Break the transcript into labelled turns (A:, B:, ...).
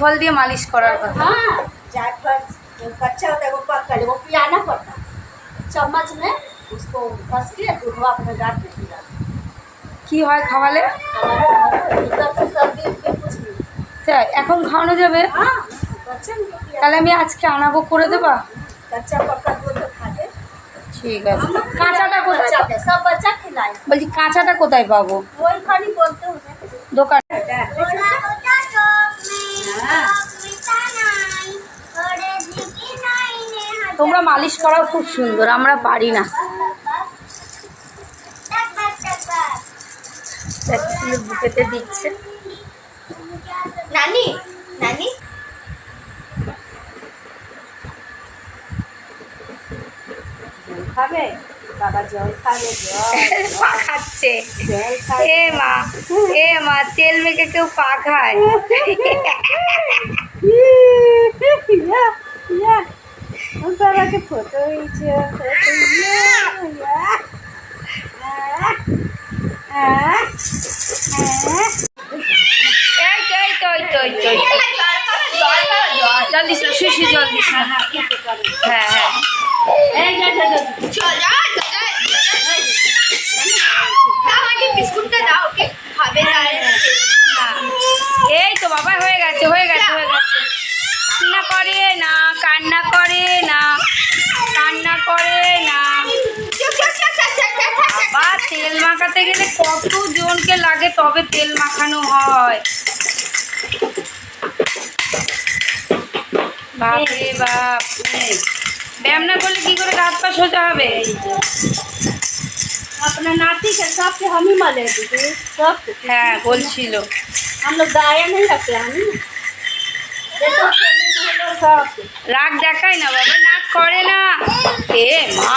A: ফল দিয়ে মালিশ করার কথা
B: हाँ जायफल जो कच्चा होता है वो पक कर वो पियाना पड़ता है चम्मच में उसको कस के दूधवा अपने डाल के पिया
A: কি হয় खावाले
B: हमारे हमारे भीतर से सर्दी उर्दी कुछ नहीं
A: তাই এখন খাওয়ানো যাবে
B: हाँ बच्चे को पिया
A: তাহলে আমি আজকে আনাবো করে দেবা
B: कच्चा पक्का दूध खाते
A: ঠিক আছে কাঁচাটা কোথায়
B: बच्चा के सब बच्चा खिलाए
A: বলছি কাঁচাটা কোথায় পাবো
B: वही खाली बोलते हो
A: দোকান
B: हाँ
A: তোমরা মালিশ করাও খুব সুন্দর আমরা পারি না। বুকেতে দিচ্ছে।
B: নানি নানি। খাবে?
A: মা এ মা তেল মেখে কেউ পা খায়। জল দিস না শুয়ে জল দিস না হ্যাঁ হ্যাঁ এই তো, বাবা হয়ে গেছে হয়ে গেছে। করে না। আবার তেল মাখাতে গেলে কত জনকে লাগে তবে তেল মাখানো হয়। বাপরে বাপ। ব্যায়াম না করলে কি করে গাছ পা সোজা হবে?
B: আপনার নাতিকে সবকে হামি মালে সব
A: হ্যাঁ বলছিল।
B: আমরা দায়া নেই রাখলাম।
A: রাগ দেখাই না বাবা না করে না। এ মা।